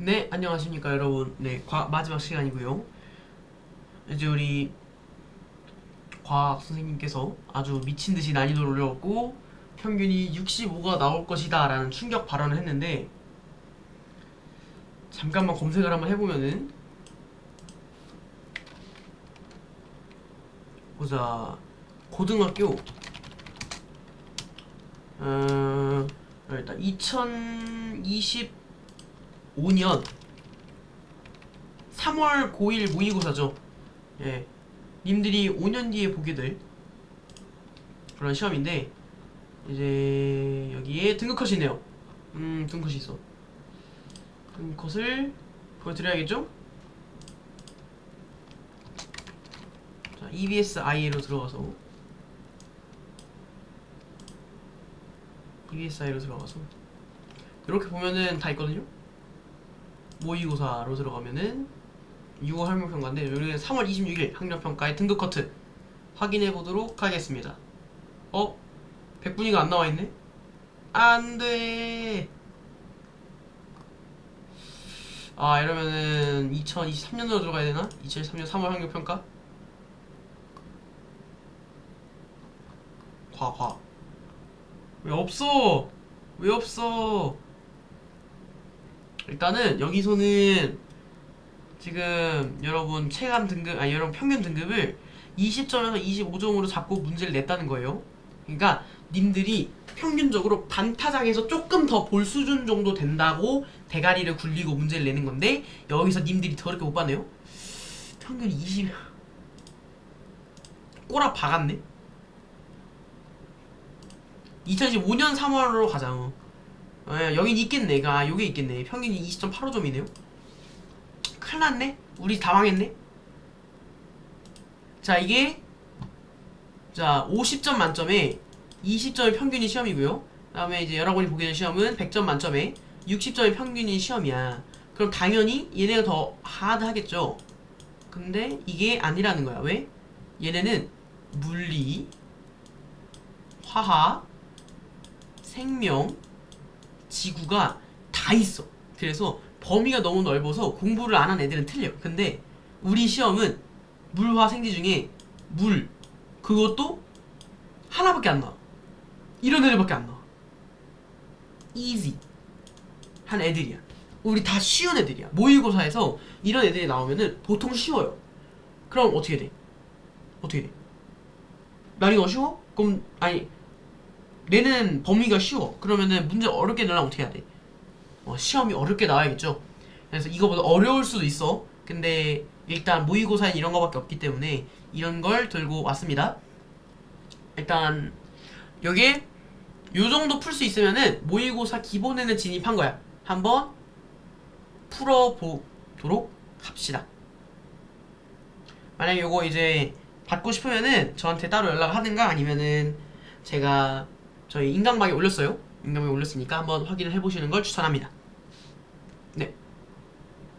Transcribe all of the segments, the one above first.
네, 안녕하십니까 여러분. 네, 과, 마지막 시간이고요. 이제 우리 과학 선생님께서 아주 미친 듯이 난이도를 올렸고 평균이 65가 나올 것이다 라는 충격 발언을 했는데 잠깐만 검색을 한번 해보면은 보자 고등학교 어 일단 2025년 3월 고1 모의고사죠. 예. 님들이 5년 뒤에 보게 될 그런 시험인데 이제 여기에 등급컷이 있네요. 음, 등급컷이 있어. 등급컷을 보여드려야겠죠? 자, EBS IE로 들어가서 EBS IE로 들어가서 이렇게 보면은 다 있거든요. 모의고사로 들어가면은 6월 학력평가인데 여기는 3월 26일 학력평가의 등급 커트 확인해 보도록 하겠습니다. 어? 백분위가 안 나와 있네? 안 돼. 아 이러면은 2023년으로 들어가야 되나? 2023년 3월 학력평가? 과, 과. 왜 없어? 왜 없어? 일단은 여기서는 지금 여러분 체감 등급 아니 여러분 평균 등급을 20점에서 25점으로 잡고 문제를 냈다는 거예요. 그러니까 님들이 평균적으로 반타작에서 조금 더 볼 수준 정도 된다고 대가리를 굴리고 문제를 내는 건데 여기서 님들이 더럽게 못 봤네요. 평균 20 꼬라 박았네. 2015년 3월로 가자. 어. 예, 여긴 있겠네. 아, 요게 있겠네. 평균이 20.85점이네요. 큰일 났네? 우리 다 망했네? 자, 이게, 자, 50점 만점에 20점이 평균이 시험이고요. 그 다음에 이제 여러분이 보게 된 시험은 100점 만점에 60점이 평균이 시험이야. 그럼 당연히 얘네가 더 하드하겠죠? 근데 이게 아니라는 거야. 왜? 얘네는 물리, 화학, 생명, 지구가 다 있어. 그래서 범위가 너무 넓어서 공부를 안 한 애들은 틀려. 근데 우리 시험은 물화 생지 중에 물 그것도 하나밖에 안 나와. 이런 애들밖에 안 나와. easy 한 애들이야. 우리 다 쉬운 애들이야. 모의고사에서 이런 애들이 나오면은 보통 쉬워요. 그럼 어떻게 돼? 어떻게 돼? 난이도 쉬워? 그럼 아니 내는 범위가 쉬워. 그러면은 문제 어렵게 내려면 어떻게 해야 돼? 어, 시험이 어렵게 나와야겠죠. 그래서 이거보다 어려울 수도 있어. 근데 일단 모의고사엔 이런 거밖에 없기 때문에 이런 걸 들고 왔습니다. 일단 여기에 요 정도 풀 수 있으면은 모의고사 기본에는 진입한 거야. 한번 풀어보도록 합시다. 만약 요거 이제 받고 싶으면은 저한테 따로 연락하든가 아니면은 제가 저희 인강방에 올렸어요. 인강방에 올렸으니까 한번 확인을 해보시는 걸 추천합니다. 네.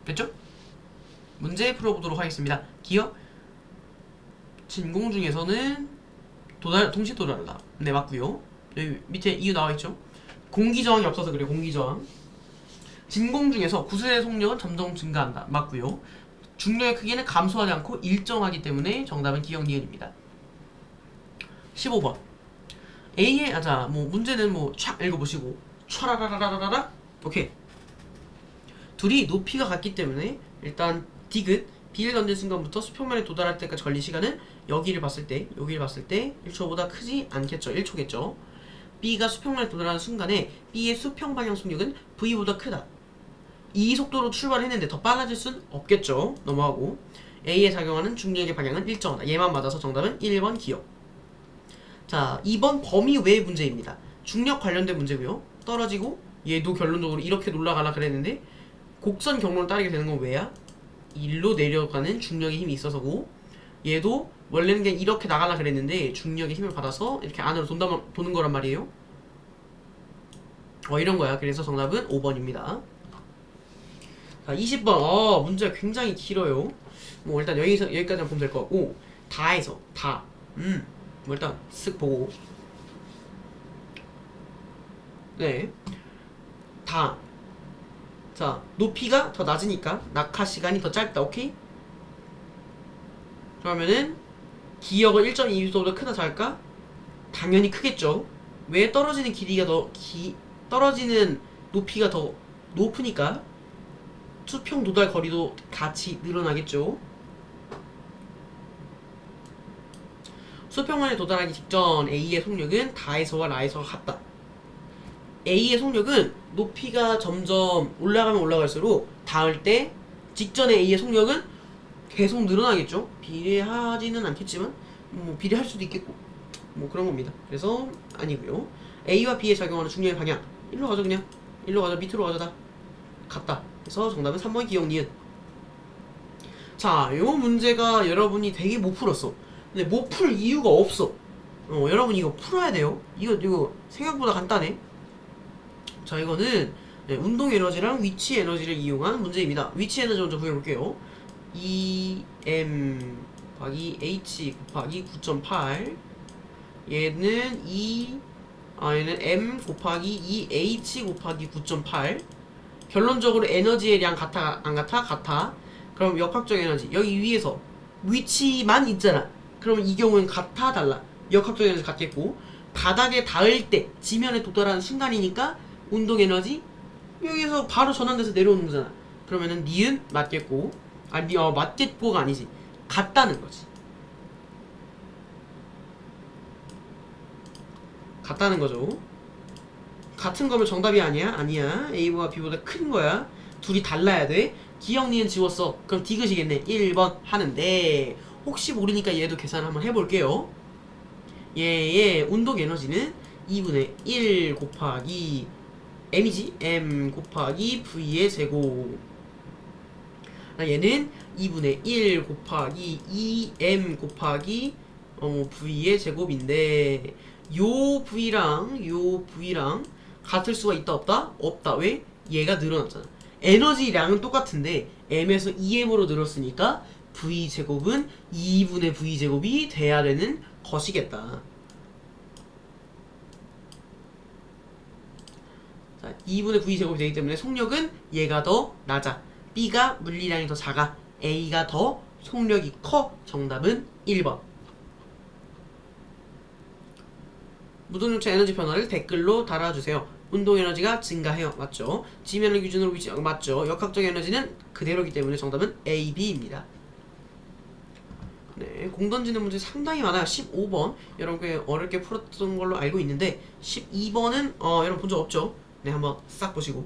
됐죠? 문제 풀어보도록 하겠습니다. 기억 진공 중에서는 도달 동시 도달한다. 네 맞고요. 여기 밑에 이유 나와 있죠? 공기 저항이 없어서 그래. 공기 저항. 진공 중에서 구슬의 속력은 점점 증가한다. 맞고요. 중력의 크기는 감소하지 않고 일정하기 때문에 정답은 기억 니은입니다. 15번. A의 아자 뭐 문제는 뭐촥 읽어보시고. 촤라라라라라라. 오케이. 둘이 높이가 같기 때문에 일단 디귿 B를 던진 순간부터 수평면에 도달할 때까지 걸린 시간은 여기를 봤을 때 여기를 봤을 때 1초보다 크지 않겠죠? 1초겠죠? B가 수평면에 도달하는 순간에 B의 수평 방향 속력은 V보다 크다. 이 속도로 출발했는데 더 빨라질 순 없겠죠? 넘어가고. A에 작용하는 중력의 방향은 일정하다. 얘만 맞아서 정답은 1번 기억 자, 2번 범위 외 문제입니다. 중력 관련된 문제고요. 떨어지고 얘도 결론적으로 이렇게 올라가라 그랬는데 곡선 경로를 따르게 되는 건 왜야? 일로 내려가는 중력의 힘이 있어서고 얘도 원래는 그냥 이렇게 나가라 그랬는데 중력의 힘을 받아서 이렇게 안으로 돈다, 도는 거란 말이에요. 어, 이런 거야. 그래서 정답은 5번입니다. 자, 20번. 어, 문제가 굉장히 길어요. 뭐 일단 여기서 여기까지만 보면 될 것 같고 다해서 다. 음. 뭐 일단 쓱 보고 네. 다. 자 높이가 더 낮으니까 낙하 시간이 더 짧다 오케이? 그러면은 기역은 1.2미터보다 크다 작을까? 당연히 크겠죠 왜 떨어지는 길이가 더 기, 떨어지는 높이가 더 높으니까 수평 도달 거리도 같이 늘어나겠죠 수평만에 도달하기 직전 A의 속력은 다에서와 라에서가 같다 A의 속력은 높이가 점점 올라가면 올라갈수록 닿을 때 직전에 A의 속력은 계속 늘어나겠죠. 비례하지는 않겠지만 뭐 비례할 수도 있겠고 뭐 그런 겁니다. 그래서 아니고요. A와 B에 작용하는 중력의 방향 일로 가죠 그냥 일로 가죠 밑으로 가죠 다 같다. 그래서 정답은 3번 기억 니은. 자, 요 문제가 여러분이 되게 못 풀었어. 근데 못 풀 이유가 없어. 어, 여러분 이거 풀어야 돼요. 이거 이거 생각보다 간단해. 자 이거는 네, 운동 에너지랑 위치 에너지를 이용한 문제입니다. 위치 에너지 먼저 구해볼게요. 2m 곱하기 h 곱하기 9.8 얘는 2 아, 얘는 m 곱하기 2h 곱하기 9.8 결론적으로 에너지의 량 같아 안 같아? 같아 그럼 역학적 에너지 여기 위에서 위치만 있잖아 그러면 이 경우는 같아 달라 역학적 에너지 같겠고 바닥에 닿을 때 지면에 도달하는 순간이니까 운동 에너지 여기서 바로 전환돼서 내려오는 거잖아. 그러면은 니은 맞겠고 아니 어 맞겠고가 아니지 같다는 거지. 같다는 거죠. 같은 거면 정답이 아니야? 아니야. A보다 B보다 큰 거야. 둘이 달라야 돼. 기억 니은 지웠어. 그럼 디귿이겠네. 1번 하는데 혹시 모르니까 얘도 계산 한번 해볼게요. 얘의 운동 에너지는 2분의 1 곱하기 m이지 m 곱하기 v의 제곱 아, 얘는 2분의 1 곱하기 2m 곱하기 어, v의 제곱인데 요 v랑 요 v랑 같을 수가 있다 없다? 없다 왜? 얘가 늘어났잖아 에너지량은 똑같은데 m에서 2m으로 늘었으니까 v 제곱은 2분의 v 제곱이 돼야 되는 것이겠다 자, 2분의 V 제곱이 되기 때문에 속력은 얘가 더 낮아. B가 물리량이 더 작아. A가 더 속력이 커. 정답은 1번. 무동력차 에너지 변화를 댓글로 달아주세요. 운동 에너지가 증가해요. 맞죠? 지면을 기준으로 위치 어, 맞죠? 역학적 에너지는 그대로기 때문에 정답은 A, B입니다. 네, 공 던지는 문제 상당히 많아요. 15번 여러분 꽤 어렵게 풀었던 걸로 알고 있는데 12번은 어, 여러분 본 적 없죠? 네, 한번 싹 보시고.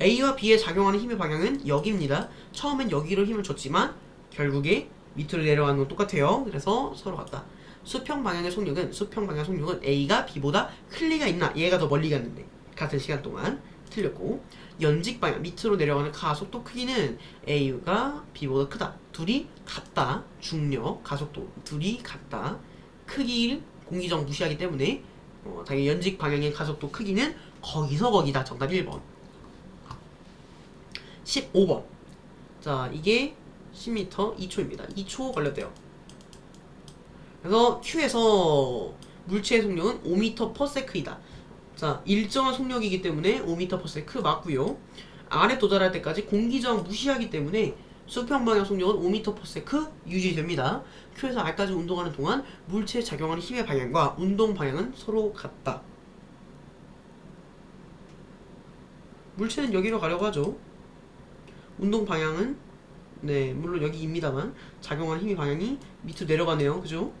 A와 B에 작용하는 힘의 방향은 여기입니다. 처음엔 여기로 힘을 줬지만 결국에 밑으로 내려가는 건 똑같아요. 그래서 서로 같다. 수평 방향의 속력은 수평 방향 속력은 A가 B보다 클 리가 있나? 얘가 더 멀리 갔는데 같은 시간 동안 틀렸고 연직 방향 밑으로 내려가는 가속도 크기는 A가 B보다 크다. 둘이 같다. 중력, 가속도 둘이 같다. 크기를 공기적 무시하기 때문에 어, 당연히 연직 방향의 가속도 크기는 거기서 거기다. 정답 1번. 15번. 자, 이게 10m 2초입니다. 2초 걸렸대요. 그래서 Q에서 물체의 속력은 5m per sec이다. 자, 일정한 속력이기 때문에 5m per sec 맞고요. 안에 도달할 때까지 공기저항 무시하기 때문에 수평 방향 속력은 5m per sec 유지됩니다. Q에서 R까지 운동하는 동안 물체에 작용하는 힘의 방향과 운동 방향은 서로 같다. 물체는 여기로 가려고 하죠. 운동 방향은 네 물론 여기입니다만 작용하는 힘의 방향이 밑으로 내려가네요. 그죠?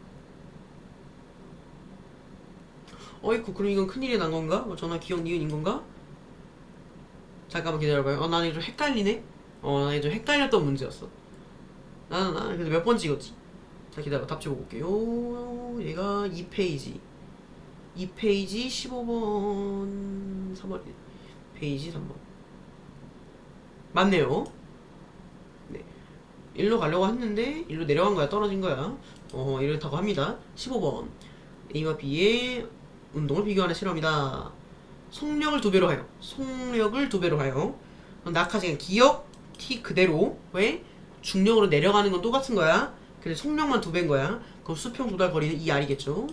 어이쿠 그럼 이건 큰일이 난 건가? 뭐 전화 기억 니은인 건가? 잠깐만 기다려봐요. 어 나는 좀 헷갈리네. 어 나는 좀 헷갈렸던 문제였어. 나는 나는 그래도 몇번 찍었지? 자 기다려 답 찍어볼게요. 얘가 2페이지 2페이지 15번 3번 페이지 3번 맞네요. 네 일로 가려고 했는데 일로 내려간 거야 떨어진 거야. 어 이렇다고 합니다. 15번 A와 B의 운동을 비교하는 실험이다. 속력을 두 배로 하여 속력을 두 배로 하여 낙하시간 기억 t 그대로 왜 중력으로 내려가는 건 똑같은 거야. 근데 속력만 두 배인 거야. 그럼 수평 도달 거리는 이 r이겠죠.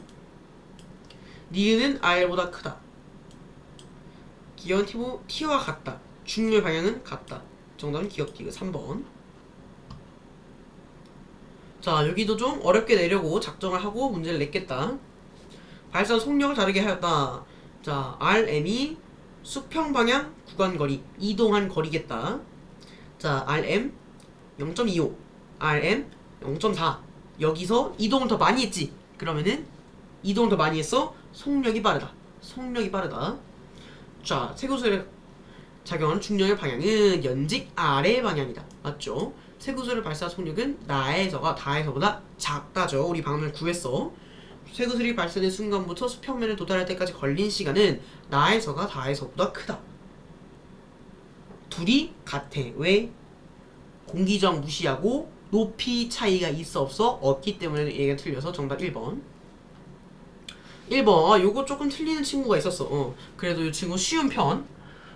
니은은 r보다 크다. 기억은 T보, T와 같다. 중력의 방향은 같다. 정답은 기억 디귿 3번. 자, 여기도 좀 어렵게 내려고 작정을 하고 문제를 냈겠다. 발산 속력을 다르게 하였다. 자, RM이 수평 방향 구간 거리, 이동한 거리겠다. 자, RM 0.25, RM 0.4. 여기서 이동을 더 많이 했지. 그러면은 이동을 더 많이 했어. 속력이 빠르다. 속력이 빠르다. 자, 세구슬에 작용하는 중력의 방향은 연직 아래 방향이다. 맞죠? 세구슬을 발사 속력은 나에서가 다에서보다 작다죠. 우리 방금 구했어. 쇠구슬이 발사된 순간부터 수평면에 도달할 때까지 걸린 시간은 나에서가 다에서보다 크다. 둘이 같아. 왜? 공기저항 무시하고 높이 차이가 있어 없어? 없기 때문에 얘가 틀려서 정답 1번. 1번. 요거 조금 틀리는 친구가 있었어. 어. 그래도 이 친구 쉬운 편.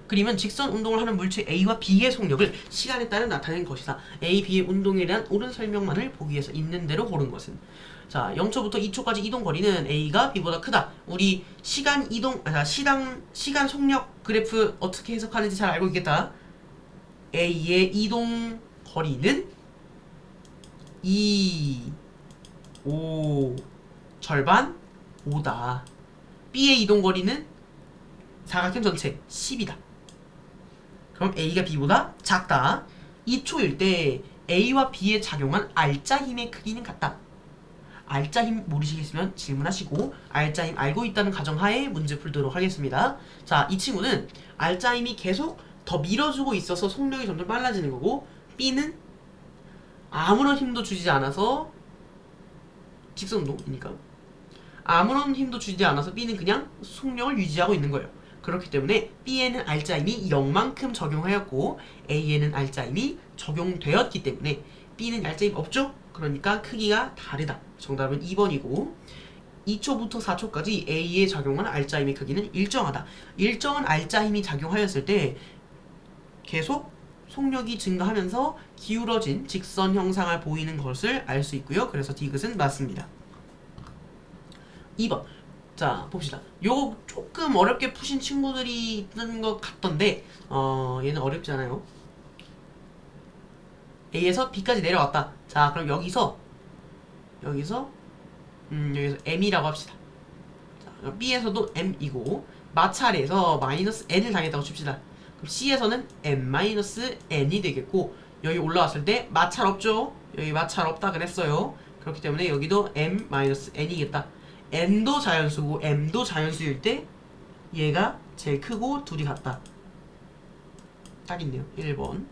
그림은 직선 운동을 하는 물체 A와 B의 속력을 시간에 따라 나타낸 것이다. A, B의 운동에 대한 옳은 설명만을 보기 위해서 있는 대로 고른 것은 자 0초부터 2초까지 이동 거리는 A가 B보다 크다. 우리 시간 이동 아 시당 시간 속력 그래프 어떻게 해석하는지 잘 알고 있겠다. A의 이동 거리는 2 5 절반 5다. B의 이동 거리는 사각형 전체 10이다. 그럼 A가 B보다 작다. 2초일 때 A와 B에 작용한 알짜 힘의 크기는 같다. 알짜 힘 모르시겠으면 질문하시고 알짜 힘 알고 있다는 가정하에 문제 풀도록 하겠습니다. 자, 이 친구는 알짜 힘이 계속 더 밀어주고 있어서 속력이 점점 빨라지는 거고 B는 아무런 힘도 주지 않아서 직선 운동이니까 아무런 힘도 주지 않아서 B는 그냥 속력을 유지하고 있는 거예요. 그렇기 때문에 B에는 알짜임이 0만큼 적용하였고 A에는 알짜임이 적용되었기 때문에 B는 알짜임 없죠? 그러니까 크기가 다르다. 정답은 2번이고 2초부터 4초까지 A에 작용하는 알짜 힘의 크기는 일정하다. 일정한 알짜 힘이 작용하였을 때 계속 속력이 증가하면서 기울어진 직선 형상을 보이는 것을 알 수 있고요. 그래서 디귿은 맞습니다. 2번. 자, 봅시다. 요거 조금 어렵게 푸신 친구들이 있는 것 같던데, 어, 얘는 어렵지 않아요. A에서 B까지 내려왔다. 자, 그럼 여기서, 여기서, 음, 여기서 M이라고 합시다. 자, B에서도 M이고, 마찰에서 마이너스 N을 당했다고 칩시다. 그럼 C에서는 M-N이 되겠고, 여기 올라왔을 때 마찰 없죠? 여기 마찰 없다 그랬어요. 그렇기 때문에 여기도 M-N이겠다. n도 자연수고 m도 자연수일 때 얘가 제일 크고 둘이 같다. 딱 있네요. 1번.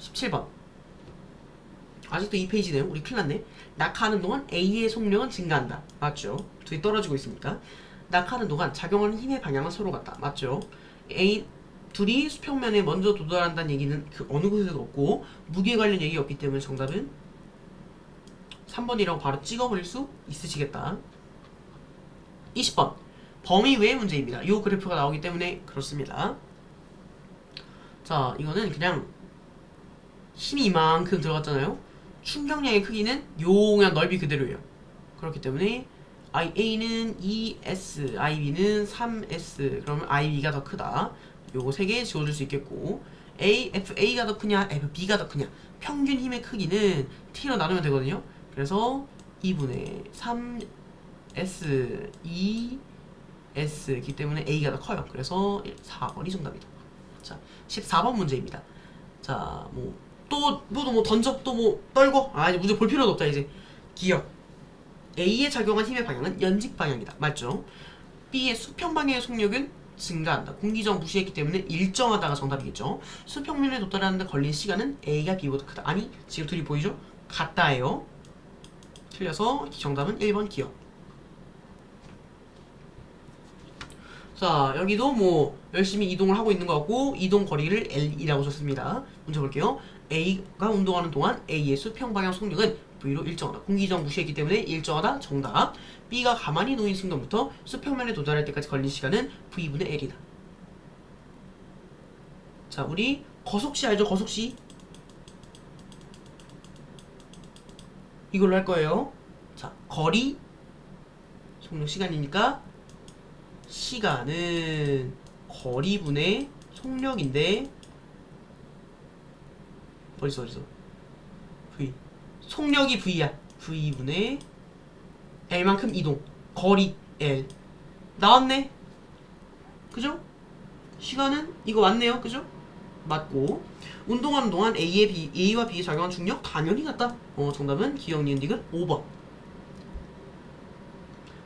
17번. 아직도 2페이지네요. 우리 큰일 났네. 낙하하는 동안 A의 속력은 증가한다. 맞죠? 둘이 떨어지고 있으니까. 낙하하는 동안 작용하는 힘의 방향은 서로 같다. 맞죠? A 둘이 수평면에 먼저 도달한다는 얘기는 그 어느 곳에도 없고 무게 관련 얘기 없기 때문에 정답은 3번이라고 바로 찍어버릴 수 있으시겠다. 20번. 범위 외의 문제입니다. 이 그래프가 나오기 때문에 그렇습니다. 자, 이거는 그냥 힘이 이만큼 들어갔잖아요. 충격량의 크기는 요 그냥 넓이 그대로예요. 그렇기 때문에 IA는 2S, IB는 3S. 그러면 IB가 더 크다. 요거 세 개 지워줄 수 있겠고 A, FA가 더 크냐, FB가 더 크냐. 평균 힘의 크기는 T로 나누면 되거든요. 그래서 2분의 3S, 2S이기 때문에 A가 더 커요. 그래서 4번이 정답이다. 자, 14번 문제입니다. 자, 뭐, 또, 뭐, 뭐, 던져, 또 뭐, 떨고? 아, 이제 문제 볼 필요도 없다, 이제. 기억. A에 작용한 힘의 방향은 연직 방향이다. 맞죠? B의 수평 방향의 속력은 증가한다. 공기저항 무시했기 때문에 일정하다가 정답이겠죠. 수평면에 도달하는데 걸린 시간은 A가 B보다 크다. 아니, 지금 둘이 보이죠? 같다예요. 틀려서 정답은 1번 기억. 자, 여기도 뭐 열심히 이동을 하고 있는 것 같고 이동 거리를 L이라고 줬습니다. 문제 볼게요. A가 운동하는 동안 A의 수평 방향 속력은 V로 일정하다. 공기저항 무시했기 때문에 일정하다. 정답. B가 가만히 놓인 순간부터 수평면에 도달할 때까지 걸린 시간은 V분의 L이다. 자, 우리 거속시 알죠? 거속시. 이걸로 할 거예요. 자, 거리 속력 시간이니까 시간은 거리분의 속력인데 어딨어 어딨어. V. 속력이 V야. V분의 L만큼 이동. 거리 L. 나왔네. 그죠? 시간은 이거 맞네요. 그죠? 맞고. 운동하는 동안 A의 B, A와 B에 작용한 중력 당연히 같다. 어 정답은 기억 니은 디귿 5번.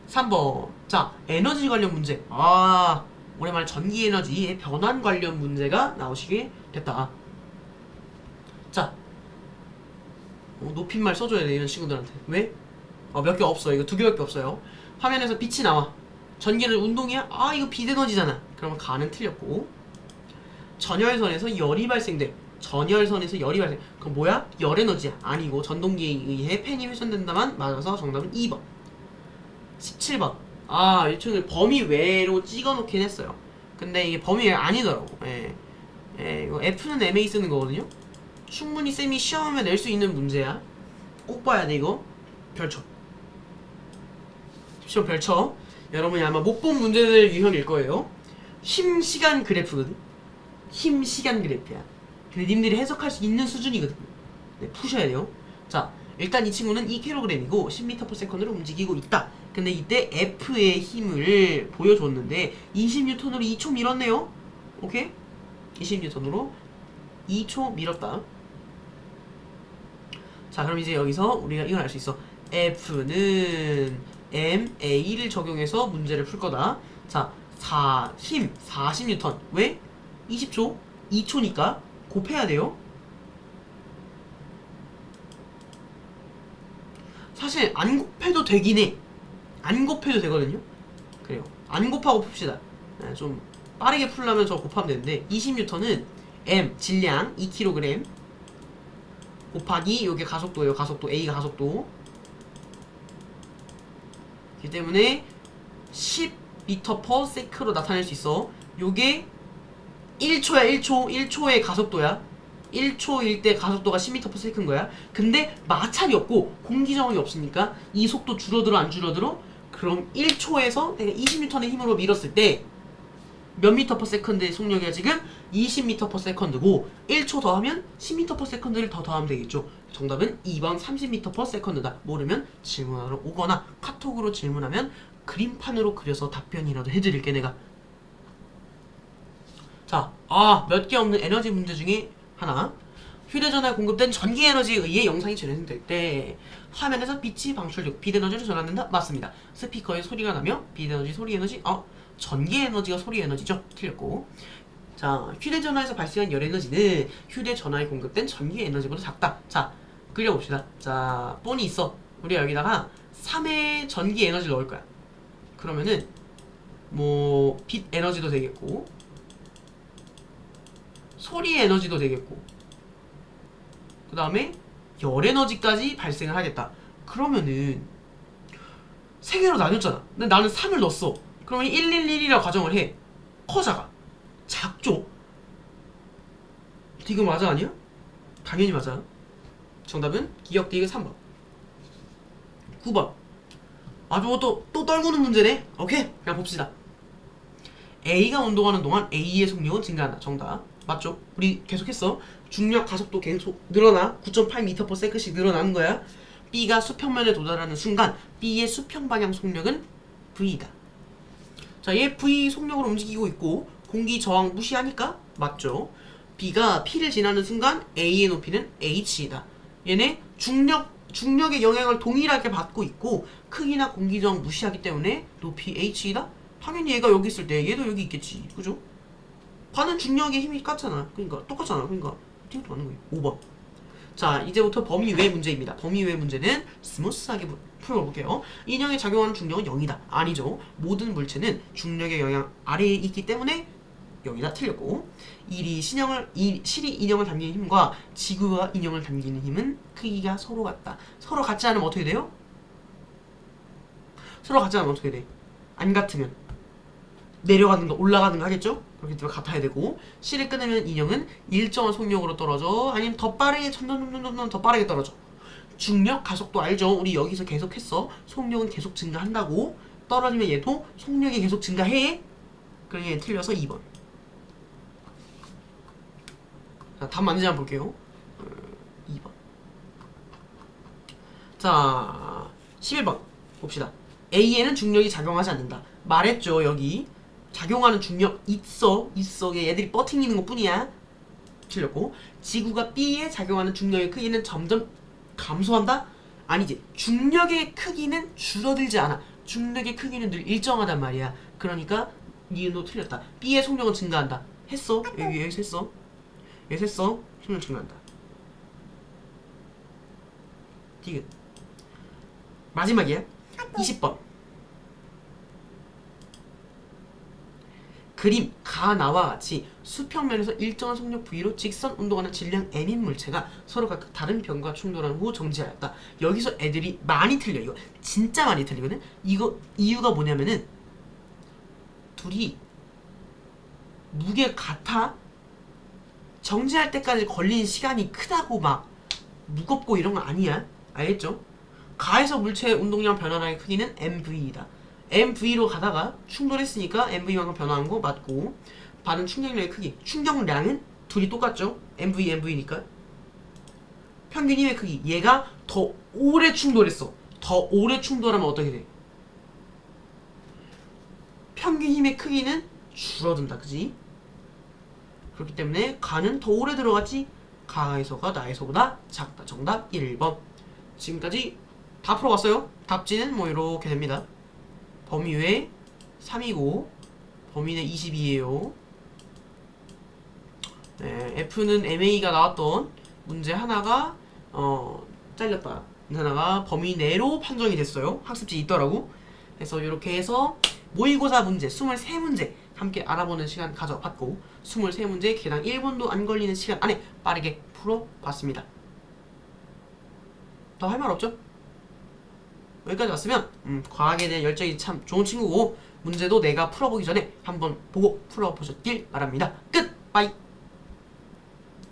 3번. 자 에너지 관련 문제. 아 오랜만에 전기 에너지의 변환 관련 문제가 나오시게 됐다 자 어, 높임말 써줘야 돼 이런 친구들한테. 왜? 어, 몇 개 없어. 이거 두 개밖에 없어요. 화면에서 빛이 나와. 전기는 운동이야? 아 이거 비에너지잖아. 그러면 가는 틀렸고. 전열선에서 열이 발생돼. 전열선에서 열이 발생. 그럼 뭐야? 열에너지야. 아니고 전동기에 의해 팬이 회전된다만 맞아서 정답은 2번. 17번. 아 일종의 범위 외로 찍어놓긴 했어요. 근데 이게 범위 외 아니더라고. 예. 예, 이거 F는 MA 쓰는 거거든요 충분히 쌤이 시험에 낼 수 있는 문제야. 꼭 봐야 돼 이거. 별쳐. 시험 별쳐. 여러분이 아마 못 본 문제들 유형일 거예요. 힘 시간 그래프거든. 힘 시간 그래프야. 근데 님들이 해석할 수 있는 수준이거든. 네, 푸셔야 돼요. 자 일단 이 친구는 2kg이고 10m/s로 움직이고 있다. 근데 이때 F의 힘을 보여줬는데 20N으로 2초 밀었네요. 오케이? 20N으로 2초 밀었다 자 그럼 이제 여기서 우리가 이걸 알 수 있어. F는 MA를 적용해서 문제를 풀 거다. 자 4, 힘 40N 왜? 20초 2초니까 곱해야 돼요. 사실 안 곱해도 되긴 해안 곱해도 되거든요. 그래요. 안 곱하고 풉시다. 네, 좀 빠르게 풀려면 저 곱하면 되는데 20N은 M 질량 2kg 곱하기 요게 가속도예요 가속도. A가 가속도. 그렇기 때문에 10m/s로 나타낼 수 있어. 요게 1초야 1초. 1초의 가속도야. 1초일 때 가속도가 10m/s인 거야. 근데 마찰이 없고 공기 저항이 없으니까 이 속도 줄어들어 안 줄어들어? 그럼 1초에서 내가 20N의 힘으로 밀었을 때 몇 미터 퍼 세컨드의 속력이야 지금? 20m per second고 1초 더하면 10m per second를 더 더하면 되겠죠 정답은 2번 30m per second다 모르면 질문하러 오거나 카톡으로 질문하면 그림판으로 그려서 답변이라도 해드릴게 내가 자, 아, 몇 개 없는 에너지 문제 중에 하나. 휴대전화에 공급된 전기 에너지에 의해 영상이 재생될 때 화면에서 빛이 방출되고 비에너지로 전환된다? 맞습니다. 스피커에 소리가 나며 비에너지, 소리 에너지, 어, 전기 에너지가 소리 에너지죠? 틀렸고. 자, 휴대전화에서 발생한 열 에너지는 휴대전화에 공급된 전기 에너지보다 작다. 자, 그려봅시다. 자, 폰이 있어. 우리가 여기다가 3의 전기 에너지를 넣을 거야. 그러면은 뭐 빛 에너지도 되겠고 소리 에너지도 되겠고 그 다음에 열 에너지까지 발생을 하겠다 그러면은 세 개로 나뉘었잖아 근데 나는 3을 넣었어 그러면 111이라고 가정을 해. 커자가. 작죠 디귿 맞아 아니야? 당연히 맞아. 정답은 기억 디귿 3번. 9번. 아주 또, 또 떨구는 문제네? 오케이. 그냥 봅시다. A가 운동하는 동안 A의 속력은 증가한다. 정답. 맞죠? 우리 계속했어. 중력 가속도 계속 늘어나. 9.8m/s씩 늘어나는 거야. B가 수평면에 도달하는 순간 B의 수평 방향 속력은 V다. 자, 얘 V 속력으로 움직이고 있고 공기 저항 무시하니까 맞죠? B가 P를 지나는 순간 A의 높이는 H이다. 얘네 중력 중력의 영향을 동일하게 받고 있고 크기나 공기 저항 무시하기 때문에 높이 H이다. 당연히 얘가 여기 있을 때 얘도 여기 있겠지. 그죠? 반은 중력의 힘이 같잖아. 그러니까 똑같잖아. 그러니까 이것도 맞는 거예요. 5번. 자, 이제부터 범위 외 문제입니다. 범위 외 문제는 스무스하게 풀어볼게요. 인형에 작용하는 중력은 0이다. 아니죠. 모든 물체는 중력의 영향 아래에 있기 때문에 여기다 틀렸고 일이 신형을 이 실이 인형을 당기는 힘과 지구가 인형을 당기는 힘은 크기가 서로 같다. 서로 같지 않으면 어떻게 돼요? 서로 같지 않으면 어떻게 돼? 안 같으면 내려가는가 올라가는가 하겠죠? 그렇기 때문에 같아야 되고 실을 끊으면 인형은 일정한 속력으로 떨어져 아니면 더 빠르게 점점 점점 더 빠르게 떨어져 중력 가속도 알죠? 우리 여기서 계속했어 속력은 계속 증가한다고 떨어지면 얘도 속력이 계속 증가해 그러니 얘 틀려서 2번 자, 답 맞는지 한번 볼게요. 어, 2번. 자, 11번 봅시다. A에는 중력이 작용하지 않는다. 말했죠, 여기. 작용하는 중력 있어, 있어. 얘 애들이 버팅기는 것 뿐이야. 틀렸고. 지구가 B에 작용하는 중력의 크기는 점점 감소한다? 아니지. 중력의 크기는 줄어들지 않아. 중력의 크기는 늘 일정하단 말이야. 그러니까 니은도 틀렸다. B의 속력은 증가한다. 했어. 여기 여기서 했어. 여기서 했어. 속력 증가한다. 디귿. 마지막이야. 20번. 그림 가나와 같이 수평면에서 일정한 속력 V로 직선 운동하는 질량 M인 물체가 서로 각각 다른 변과 충돌한 후 정지하였다. 여기서 애들이 많이 틀려. 이거 진짜 많이 틀리거든. 이거 이유가 뭐냐면은 둘이 무게 같아. 정지할 때까지 걸린 시간이 크다고 막 무겁고 이런 거 아니야. 알겠죠? 가에서 물체의 운동량 변화량의 크기는 MV이다. MV로 가다가 충돌했으니까 MV만큼 변화한 거 맞고 받은 충격량의 크기, 충격량은 둘이 똑같죠? MV, MV니까 평균 힘의 크기, 얘가 더 오래 충돌했어. 더 오래 충돌하면 어떻게 돼? 평균 힘의 크기는 줄어든다, 그지? 그렇기 때문에 가는 더 오래 들어갔지? 가에서가 나에서보다 작다. 정답 1번. 지금까지 다 풀어봤어요. 답지는 뭐 이렇게 됩니다. 범위 외 3이고 범위는 22예요. 네, F는 MA가 나왔던 문제 하나가 어 잘렸다. 하나가 범위 내로 판정이 됐어요. 학습지 있더라고. 그래서 이렇게 해서 모의고사 문제 23문제 함께 알아보는 시간 가져봤고 23문제 개당 1분도 안 걸리는 시간 안에 빠르게 풀어봤습니다. 더 할 말 없죠? 여기까지 왔으면 음, 과학에 대한 열정이 참 좋은 친구고 문제도 내가 풀어보기 전에 한번 보고 풀어보셨길 바랍니다. 끝! 빠이!